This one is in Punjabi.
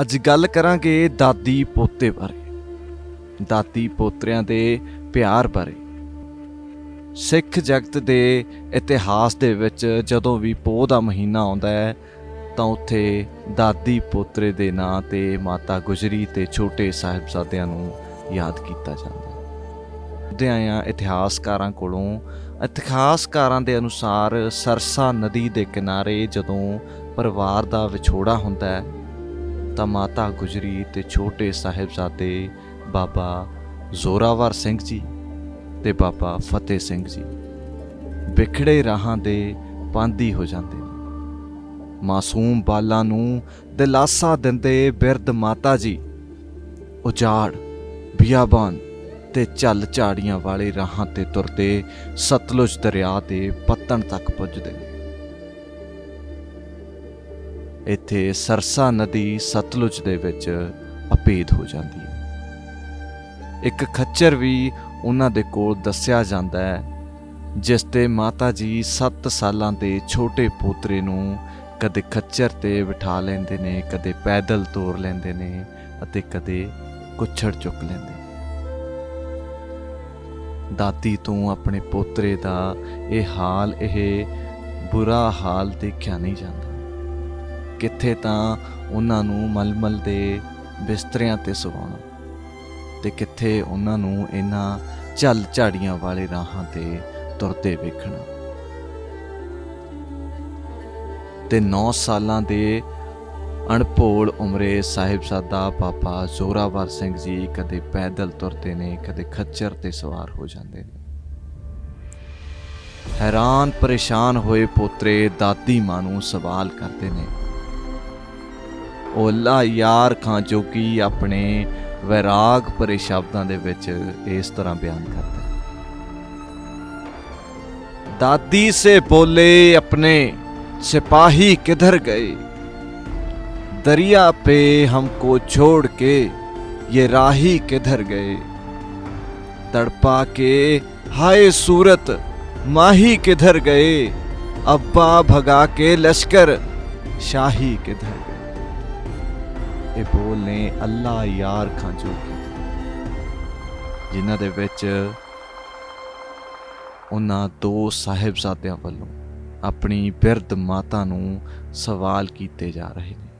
ਅੱਜ ਗੱਲ ਕਰਾਂਗੇ ਦਾਦੀ ਪੋਤੇ ਬਾਰੇ। ਦਾਦੀ ਪੋਤਰਿਆਂ ਦੇ ਪਿਆਰ ਬਾਰੇ। ਸਿੱਖ ਜਗਤ ਦੇ ਇਤਿਹਾਸ ਦੇ ਵਿੱਚ ਜਦੋਂ ਵੀ ਪੋਹ ਦਾ ਮਹੀਨਾ ਆਉਂਦਾ ਹੈ, ਤਾਂ ਉੱਥੇ ਦਾਦੀ ਪੋਤਰੇ ਦੇ ਨਾਂ ਤੇ ਮਾਤਾ ਗੁਜਰੀ ਤੇ ਛੋਟੇ ਸਾਹਿਬਜ਼ਾਦਿਆਂ ਨੂੰ ਯਾਦ ਕੀਤਾ ਜਾਂਦਾ ਹੈ। ਦੇ ਇਤਿਹਾਸਕਾਰਾਂ ਕੋਲੋਂ ਇਤਿਹਾਸਕਾਰਾਂ ਦੇ ਅਨੁਸਾਰ ਸਰਸਾ ਨਦੀ ਦੇ ਕਿਨਾਰੇ ਜਦੋਂ ਪਰਿਵਾਰ ਦਾ ਵਿਛੋੜਾ ਹੁੰਦਾ ਹੈ ਤਾਂ ਮਾਤਾ ਗੁਜਰੀ ਤੇ ਛੋਟੇ ਸਾਹਿਬਜ਼ਾਦੇ ਬਾਬਾ ਜ਼ੋਰਾਵਰ ਸਿੰਘ ਜੀ ਤੇ ਬਾਬਾ ਫਤਿਹ ਸਿੰਘ ਜੀ ਵਿਖੜੇ ਰਾਹਾਂ ਦੇ ਪਾਂਦੀ ਹੋ ਜਾਂਦੇ ਮਾਸੂਮ ਬਾਲਾਂ ਨੂੰ ਦਿਲਾਸਾ ਦਿੰਦੇ ਬਿਰਧ ਮਾਤਾ ਜੀ, ਉਜਾੜ, ਬਿਆਬਾਨ ਤੇ ਚੱਲ ਝਾੜੀਆਂ ਵਾਲੇ ਰਾਹਾਂ ਤੇ ਤੁਰਦੇ ਸਤਲੁਜ ਦਰਿਆ ਦੇ ਪੱਤਣ ਤੱਕ ਪੁੱਜਦੇ ਨੇ। ਇੱਥੇ ਸਰਸਾ ਨਦੀ ਸਤਲੁਜ ਦੇ ਵਿੱਚ ਅਪੇਧ ਹੋ ਜਾਂਦੀ ਹੈ। ਇੱਕ ਖੱਚਰ ਵੀ ਉਹਨਾਂ ਦੇ ਕੋਲ ਦੱਸਿਆ ਜਾਂਦਾ ਹੈ, ਜਿਸ ਤੇ ਮਾਤਾ ਜੀ 7 ਸਾਲਾਂ ਦੇ ਛੋਟੇ ਪੋਤਰੇ ਨੂੰ ਕਦੇ ਖੱਚਰ ਤੇ ਬਿਠਾ ਲੈਂਦੇ ਨੇ, ਕਦੇ ਪੈਦਲ ਤੋਰ ਲੈਂਦੇ ਨੇ ਅਤੇ ਕਦੇ ਕੁੱਛੜ ਚੁੱਕ ਲੈਂਦੇ ਨੇ। ਦਾਦੀ ਤੋਂ ਆਪਣੇ ਪੋਤਰੇ ਦਾ ਇਹ ਹਾਲ ਇਹ ਬੁਰਾ ਹਾਲ ਦੇਖਿਆ ਨਹੀਂ ਜਾਂਦਾ। ਕਿੱਥੇ ਤਾਂ ਉਹਨਾਂ ਨੂੰ ਮਲਮਲ ਦੇ ਬਿਸਤਰਿਆਂ ਤੇ ਸੁਵਾਉਣਾ ਤੇ ਕਿੱਥੇ ਉਹਨਾਂ ਨੂੰ ਇਹਨਾਂ ਝੱਲ ਝਾੜੀਆਂ ਵਾਲੇ ਰਾਹਾਂ ਤੇ ਤੁਰਦੇ ਵੇਖਣਾ। ਤੇ 9 ਸਾਲਾਂ ਦੇ ਅਣਭੋਲ ਉਮਰੇ ਸਾਹਿਬਜ਼ਾਦਾ ਬਾਬਾ ਜ਼ੋਰਾਵਰ ਸਿੰਘ ਜੀ ਕਦੇ ਪੈਦਲ ਤੁਰਦੇ ਨੇ, ਕਦੇ ਖੱਚਰ ਤੇ ਸਵਾਰ ਹੋ ਜਾਂਦੇ ਨੇ। ਹੈਰਾਨ ਪਰੇਸ਼ਾਨ ਹੋਏ ਪੋਤਰੇ ਦਾਦੀ ਮਾਂ ਨੂੰ ਸਵਾਲ ਕਰਦੇ ਨੇ ਓਲਾ ਯਾਰ ਖਾਂ ਚੋਕੀ ਆਪਣੇ ਵਿਰਾਗ ਭਰੇ ਸ਼ਬਦਾਂ ਦੇ ਵਿੱਚ ਇਸ ਤਰ੍ਹਾਂ ਬਿਆਨ ਕਰਦਾ ਹੈ। ਦਾਦੀ ਸੇ ਬੋਲੇ ਆਪਣੇ, ਸਿਪਾਹੀ ਕਿਧਰ ਗਏ? ਦਰਿਆ पे हमको छोड़ के ये राही किधर गए तड़पा के हाय सूरत माही किधर गए अब्बा भगा के लश्कर शाही किधर गए ਇਹ ਬੋਲ ਨੇ ਅੱਲਾ ਯਾਰ ਖਾਂ ਜੋ ਜਿਨ੍ਹਾਂ ਦੇ ਵਿੱਚ ਉਹਨਾਂ ਦੋ ਸਾਹਿਬਜ਼ਾਦਿਆਂ ਵੱਲੋਂ ਆਪਣੀ ਬਿਰਧ ਮਾਤਾ ਨੂੰ ਸਵਾਲ ਕੀਤੇ ਜਾ ਰਹੇ ਨੇ।